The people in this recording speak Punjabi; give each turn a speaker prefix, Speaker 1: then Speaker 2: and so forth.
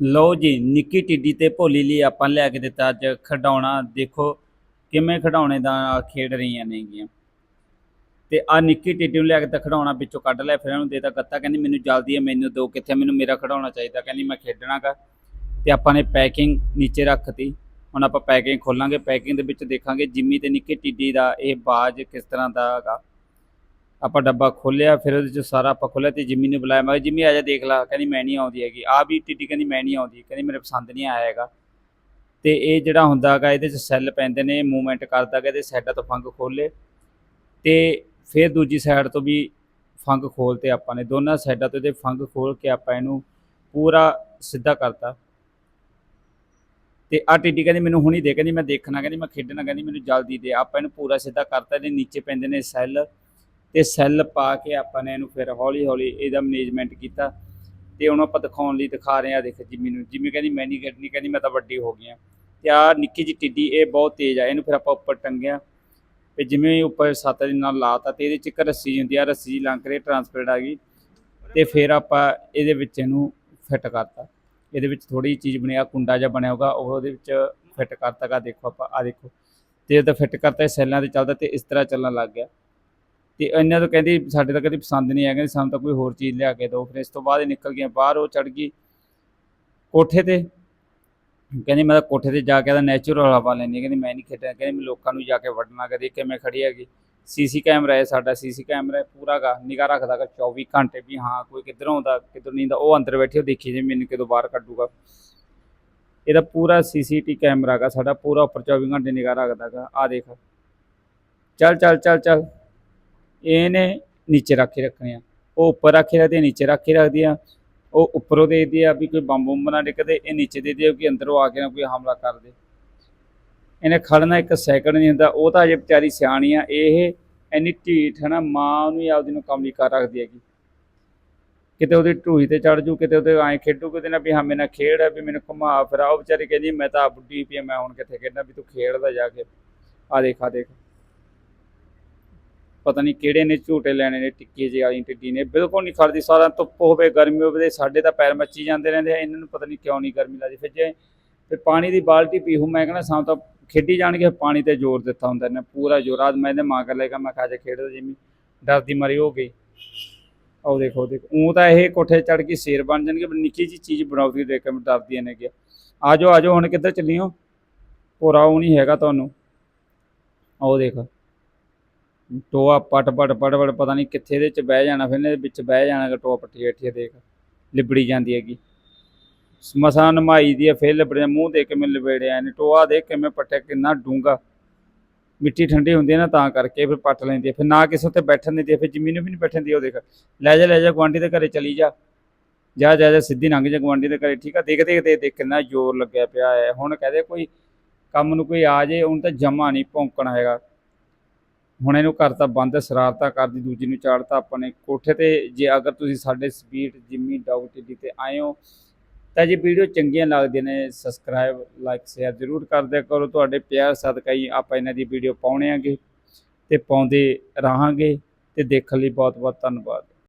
Speaker 1: ਲਓ ਜੀ, ਨਿੱਕੀ ਟਿੱਡੀ ਤੇ ਭੋਲੀ ਲਈ ਆਪਾਂ ਲੈ ਕੇ ਦਿੱਤਾ ਅੱਜ ਖਿਡੌਣਾ। ਦੇਖੋ ਕਿਵੇਂ ਖਿਡੌਣੇ ਦਾ ਖੇਡ ਰਹੀਆਂ ਨੇਗੀਆਂ। ਤੇ ਆ ਨਿੱਕੀ ਟਿੱਡੀ ਨੂੰ ਲੈ ਕੇ ਤਾਂ ਖਿਡੌਣਾ ਵਿੱਚੋਂ ਕੱਢ ਲਿਆ, ਫਿਰ ਉਹਨੂੰ ਦੇਤਾ ਗੱਤਾ। ਕਹਿੰਦੀ ਮੈਨੂੰ ਜਲਦੀ ਹੈ ਮੈਨੂੰ ਦੋ ਕਿੱਥੇ, ਮੈਨੂੰ ਮੇਰਾ ਖਿਡੌਣਾ ਚਾਹੀਦਾ। ਕਹਿੰਦੀ ਮੈਂ ਖੇਡਣਾਗਾ ਤੇ ਆਪਾਂ ਨੇ ਪੈਕਿੰਗ ਨੀਚੇ ਰੱਖਤੀ। ਹੁਣ ਆਪਾਂ ਪੈਕਿੰਗ ਖੋਲਾਂਗੇ, ਪੈਕਿੰਗ ਦੇ ਵਿੱਚ ਦੇਖਾਂਗੇ ਜਿੰਮੀ ਤੇ ਨਿੱਕੀ ਟਿੱਡੀ ਦਾ ਇਹ ਬਾਜ ਕਿਸ ਤਰ੍ਹਾਂ ਦਾ ਹੈਗਾ ਆਪਾਂ ਡੱਬਾ ਖੋਲਿਆ ਫਿਰ ਉਹਦੇ ਚ ਸਾਰਾ ਆਪਾਂ ਖੋਲਿਆ ਤੇ ਜਿੰਮੀ ਨੂੰ ਬੁਲਾਇਆ। ਮੈਂ ਕਿਹਾ, ਜਿੰਮੀ, ਆ ਜਾ ਦੇਖ ਲੈ। ਕਹਿੰਦੀ, ਮੈਂ ਨਹੀਂ ਆਉਂਦੀ ਹੈਗੀ। ਆ ਵੀ ਟਿੱਡੀ ਕਹਿੰਦੀ, ਮੈਂ ਨਹੀਂ ਆਉਂਦੀ। ਕਹਿੰਦੀ, ਮੇਰੇ ਪਸੰਦ ਨਹੀਂ ਆਇਆ ਹੈਗਾ। ਤੇ ਇਹ ਜਿਹੜਾ ਹੁੰਦਾ ਹੈਗਾ, ਇਹਦੇ ਚ ਸੈੱਲ ਪੈਂਦੇ ਨੇ, ਮੂਵਮੈਂਟ ਕਰਦਾ ਹੈਗਾ, ਇਹਦੇ ਸਾਈਡਾਂ ਤੋਂ ਫੰਗ ਖੋਲੇ ਤੇ ਫਿਰ ਦੂਜੀ ਸਾਈਡ ਤੋਂ ਵੀ ਫੰਗ ਖੋਲਤੇ ਆਪਾਂ ਨੇ। ਦੋਨਾਂ ਸਾਈਡਾਂ ਤੋਂ ਇਹਦੇ ਫੰਗ ਖੋਲ ਕੇ ਆਪਾਂ ਇਹਨੂੰ ਪੂਰਾ ਸਿੱਧਾ ਕਰਤਾ। ਤੇ ਆ ਟਿੱਡੀ ਕਹਿੰਦੀ, ਮੈਨੂੰ ਹੁਣੀ ਦੇ। ਕਹਿੰਦੀ, ਮੈਂ ਦੇਖਣਾ। ਕਹਿੰਦੀ, ਮੈਂ ਖੇਡਣਾ। ਕਹਿੰਦੀ, ਮੈਨੂੰ ਜਲਦੀ ਦੇ। ਆਪਾਂ ਇਹਨੂੰ ਪੂਰਾ ਸਿੱਧਾ ਕਰਤਾ, ਇਹਦੇ ਨੀਚੇ ਪੈਂਦੇ ਨੇ ਸੈੱਲ। ਤੇ ਸੈੱਲ ਪਾ ਕੇ ਆਪਾਂ ਨੇ ਇਹਨੂੰ ਫਿਰ ਹੌਲੀ ਹੌਲੀ ਇਹਦਾ ਮੈਨੇਜਮੈਂਟ ਕੀਤਾ। ਤੇ ਉਹਨੂੰ ਆਪਾਂ ਦਿਖਾਉਣ ਲਈ ਦਿਖਾ ਰਹੇ ਆ ਦੇਖ ਜਿੰਮੀ ਨੂੰ। ਜਿੰਮੀ ਕਹਿੰਦੀ, ਮੈਂ ਨਹੀਂ ਖੇਡਣੀ ਕਹਿੰਦੀ ਮੈਂ ਤਾਂ ਵੱਡੀ ਹੋ ਗਈ ਆ ਤੇ ਆ ਨਿੱਕੀ ਜਿਹੀ ਟਿੱਡੀ, ਇਹ ਬਹੁਤ ਤੇਜ਼ ਆ। ਇਹਨੂੰ ਫਿਰ ਆਪਾਂ ਉੱਪਰ ਟੰਗਿਆ। ਤੇ ਜਿਵੇਂ ਉੱਪਰ ਸੱਤ ਦੇ ਨਾਲ ਲਾਤਾ ਤੇ ਇਹਦੇ ਚ ਇੱਕ ਰੱਸੀ ਹੁੰਦੀ ਆ, ਰੱਸੀ ਜਿਹੀ ਲੰਘ ਕੇ ਟਰਾਂਸਪੇਰੈਂਟ ਆ ਗਈ। ਤੇ ਫਿਰ ਆਪਾਂ ਇਹਦੇ ਵਿੱਚ ਇਹਨੂੰ ਫਿੱਟ ਕਰਤਾ। ਇਹਦੇ ਵਿੱਚ ਥੋੜੀ ਚੀਜ਼ ਬਣਿਆ ਕੁੰਡਾ ਜਿਹਾ ਬਣਿਆ ਹੋਗਾ ਉਹ ਉਹਦੇ ਵਿੱਚ ਫਿੱਟ ਕਰਤਾ। ਗਾ ਦੇਖੋ ਆਪਾਂ ਆ ਦੇਖੋ। ਤੇ ਜਦੋਂ ਫਿੱਟ ਕਰਤਾ ਸੈੱਲਾਂ ਤੇ ਚੱਲਦਾ ਤੇ ਇਸ ਤਰ੍ਹਾਂ ਚੱਲਣ ਲੱਗ ਗਿਆ। ਤੇ ਇਹਨਾਂ ਤੋਂ ਕਹਿੰਦੀ ਸਾਡੇ ਤਾਂ ਕਦੀ ਪਸੰਦ ਨਹੀਂ ਆਇਆ, ਕਹਿੰਦੀ ਸਾਨੂੰ ਤਾਂ ਕੋਈ ਹੋਰ ਚੀਜ਼ ਲਿਆ ਕੇ ਦਿਓ। ਫਿਰ ਇਸ ਤੋਂ ਬਾਅਦ ਇਹ ਨਿਕਲ ਗਿਆ ਬਾਹਰ ਉਹ ਚੜ ਗਈ ਕੋਠੇ ਤੇ। ਕਹਿੰਦੀ ਮੈਂ ਤਾਂ ਕੋਠੇ ਤੇ ਜਾ ਕੇ ਤਾਂ ਨੈਚੁਰਲ ਹਵਾ ਲੈਣੀ ਕਹਿੰਦੀ ਮੈਂ ਨਹੀਂ ਖੇਡਣਾ, ਕਹਿੰਦੀ ਮੈਂ ਲੋਕਾਂ ਨੂੰ ਜਾ ਕੇ ਵੜਨਾ ਕਦੇ ਕਿਵੇਂ ਖੜੀ ਹੈਗੀ। ਸੀਸੀ ਕੈਮਰਾ ਹੈ ਸਾਡਾ ਸੀਸੀ ਕੈਮਰਾ ਪੂਰਾ ਗਾ, ਨਿਗਾਹ ਰੱਖਦਾ ਗਾ 24 ਘੰਟੇ ਵੀ ਹਾਂ, ਕੋਈ ਕਿੱਧਰੋਂ ਆਉਂਦਾ, ਕਿੱਧਰ ਨਹੀਂ ਆਉਂਦਾ, ਉਹ ਅੰਦਰ ਬੈਠੇ ਉਹ ਦੇਖੀ ਜੇ ਮੈਨੂੰ ਕਿਦੋਂ ਬਾਹਰ ਕੱਢੂਗਾ। ਇਹਦਾ ਪੂਰਾ ਸੀਸੀਟੀ ਕੈਮਰਾ ਗਾ, ਸਾਡਾ ਪੂਰਾ ਉੱਪਰ 24 ਘੰਟੇ ਨਿਗਾਹ ਰੱਖਦਾ ਗਾ। ਆ ਦੇਖ। ਚੱਲ ਚੱਲ ਚੱਲ ਚੱਲ। ਇਹਨੇ ਨੀਚੇ ਰੱਖ ਕੇ ਰੱਖਣੇ ਆ। ਉਹ ਉੱਪਰ ਰੱਖੇ ਰੱਖਦੇ ਆ, ਨੀਚੇ ਰੱਖ ਕੇ ਰੱਖਦੀ ਆ। ਉਹ ਉੱਪਰੋਂ ਦੇਖਦੀ ਆ ਵੀ ਕੋਈ ਬੰਬ ਬੰਬ ਨਾ ਡਿੱਗਦੇ ਇਹ ਨੀਚੇ ਦੇ ਦਿਓ ਕਿ ਅੰਦਰੋਂ ਆ ਕੇ ਨਾ ਕੋਈ ਹਮਲਾ ਕਰ ਦੇ। ਇਹਨੇ ਖੜਨਾ ਇੱਕ ਸੈਕਿੰਡ ਨਹੀਂ ਹੁੰਦਾ ਉਹ ਤਾਂ ਅਜੇ ਵਿਚਾਰੀ ਸਿਆਣੀ ਆ ਇਹ ਇੰਨੀ ਢੀਠ ਹੈ ਨਾ ਮਾਂ ਉਹਨੂੰ ਆਪਦੀ ਨੂੰ ਕਮਲੀ ਕਰ ਰੱਖਦੀ ਹੈਗੀ। ਕਿਤੇ ਉਹਦੀ ਢੂਹੀ ਤੇ ਚੜ ਜੂ ਕਿਤੇ ਉਹਦੇ ਐਂ ਖੇਡੂ ਕਿਤੇ ਨਾ ਵੀ ਹਾਂ ਮੇਰੇ ਖੇਡ ਆ ਵੀ ਮੈਨੂੰ ਘੁਮਾ ਫਿਰਾ। ਉਹ ਵਿਚਾਰੀ ਕਹਿੰਦੀ ਮੈਂ ਤਾਂ ਬੁੱਢੀ ਪਈ ਮੈਂ ਹੁਣ ਕਿੱਥੇ ਖੇਡਣਾ ਵੀ ਤੂੰ ਖੇਡਦਾ ਜਾ ਕੇ। ਆ ਦੇਖ ਆ ਦੇਖ। ਪਤਾ ਨਹੀਂ ਕਿਹੜੇ ਨੇ ਝੂਟੇ ਲੈਣੇ ਨੇ ਟਿੱਕੀ ਜਿਹੀ ਵਾਲੀ ਟਿੱਡੀ ਨੇ, ਬਿਲਕੁਲ ਨਹੀਂ ਖੜਦੀ, ਸਾਰਾ ਧੁੱਪ ਹੋਵੇ, ਗਰਮੀ ਹੋਵੇ, ਸਾਡੇ ਤਾਂ ਪੈਰ ਮੱਚੀ ਜਾਂਦੇ ਰਹਿੰਦੇ ਆ, ਇਹਨਾਂ ਨੂੰ ਪਤਾ ਨਹੀਂ ਕਿਉਂ ਨਹੀਂ ਗਰਮੀ ਲੱਗਦੀ, ਫਿਰ ਜੇ, ਫਿਰ ਪਾਣੀ ਦੀ ਬਾਲਟੀ ਪੀਹੂ, ਮੈਂ ਕਹਿੰਦਾ ਸਾਂ ਤਾਂ ਖੇਡੀ ਜਾਣਗੇ ਪਾਣੀ ਤੇ ਜ਼ੋਰ ਦਿੱਤਾ ਹੁੰਦਾ ਇਹਨੇ ਪੂਰਾ ਜ਼ੋਰ ਆਦ ਮੈਂ ਇਹਦੇ ਮਾਂ ਕਰ ਲੇਗਾ ਮੈਂ ਕਾਜੇ ਖੇਡਦਾ ਜਿਵੇਂ, ਡਰਦੀ ਮਰੀ ਹੋ ਗਈ। ਆਹ ਦੇਖੋ ਦੇਖੋ ਉਹ ਤਾਂ ਇਹ ਕੋਠੇ ਚੜ ਕੇ ਸ਼ੇਰ ਬਣ ਜਾਣਗੇ ਨਿੱਕੀ ਜੀ ਚੀਜ਼ ਬਣਾਉਂਦੀ ਦੇਖ ਕੇ ਮੈਂ ਡਰਦੀਆਂ ਨੇ ਗਿਆ ਆਜੋ ਆਜੋ ਹੁਣ ਕਿੱਧਰ ਚੱਲੀਓ? ਭੋਰਾ ਉਹ ਨਹੀਂ ਹੈਗਾ ਤੁਹਾਨੂੰ। ਆਹ ਦੇਖ। ਟੋਆ ਪਟ ਪਟ ਪਟ ਪਟ ਪਤਾ ਨਹੀਂ ਕਿੱਥੇ ਇਹਦੇ ਚ ਬਹਿ ਜਾਣਾ, ਫਿਰ ਇਹਦੇ ਵਿੱਚ ਬਹਿ ਜਾਣਾ ਟੋਆ ਪੱਟੀ ਬੈਠੀ ਦੇਖ, ਲਿਬੜੀ ਜਾਂਦੀ ਹੈਗੀ। ਮਸਾਂ ਨਮਾਈ ਦੀ ਆ, ਫਿਰ ਲਿਬੜਿਆ, ਮੂੰਹ ਦੇ ਕੇ ਮੈਂ ਲਿਬੜਿਆ ਨੇ ਟੋਆ ਦੇਖ ਕੇ ਮੈਂ ਪੱਟਿਆ, ਕਿੰਨਾ ਡੂੰਗਾ ਮਿੱਟੀ ਠੰਡੀ ਹੁੰਦੀ ਹੈ ਨਾ ਤਾਂ ਕਰਕੇ ਫਿਰ ਪੱਟ ਲੈਂਦੀ ਹੈ ਫਿਰ ਨਾ ਕਿਸੇ ਉੱਤੇ ਬੈਠਣ ਦਿੰਦੀ ਹੈ ਫਿਰ ਜ਼ਮੀਨ ਵੀ ਨਹੀਂ ਬੈਠਣ ਦੀ ਉਹ ਦੇਖ। ਲੈ ਜਾ ਲੈ ਜਾ, ਗੁਆਂਢੀ ਦੇ ਘਰੇ ਚਲੀ ਜਾ। ਜਾ ਜਾ ਜਾ, ਸਿੱਧੀ ਲੰਘ ਜਾ ਗੁਆਂਢੀ ਦੇ ਘਰੇ, ਠੀਕ ਆ? ਦੇਖ ਦੇਖ ਦੇਖ ਦੇਖ ਕਿੰਨਾ ਜ਼ੋਰ ਲੱਗਿਆ ਪਿਆ ਹੈ। ਹੁਣ ਕਹਦੇ ਕੋਈ ਕੰਮ ਨੂੰ ਕੋਈ ਆ ਜੇ ਹੁਣ ਤਾਂ ਜਮਾ ਨਹੀਂ ਭੌਂਕਣਾ ਹੈਗਾ। ਹੁਣ ਇਹਨੂੰ ਘਰ ਤਾਂ ਬੰਦ ਸ਼ਰਾਰਤਾ ਕਰਦੀ, ਦੂਜੀ ਨੂੰ ਚਾੜਤਾ ਆਪਾਂ ਨੇ ਕੋਠੇ ਤੇ। ਜੇ ਅਗਰ ਤੁਸੀਂ ਸਾਡੇ ਸਪੀਡ ਜਿੰਮੀ ਡੌਗ ਟਿੱਡੀ ਤੇ ਆਏ ਹੋ, ਤਾਂ ਜੇ ਵੀਡੀਓ ਚੰਗੀਆਂ ਲੱਗਦੀਆਂ ਨੇ ਸਬਸਕ੍ਰਾਈਬ ਲਾਈਕ ਸ਼ੇਅਰ ਜ਼ਰੂਰ ਕਰ ਦਿਆ ਕਰੋ। ਤੁਹਾਡੇ ਪਿਆਰ ਸਦਕਾ ਹੀ ਆਪਾਂ ਇਹਨਾਂ ਦੀ ਵੀਡੀਓ ਪਾਉਣੇ ਆਂਗੇ ਤੇ ਪਾਉਂਦੇ ਰਹਾਂਗੇ। ਤੇ ਦੇਖਣ ਲਈ ਬਹੁਤ ਬਹੁਤ ਧੰਨਵਾਦ।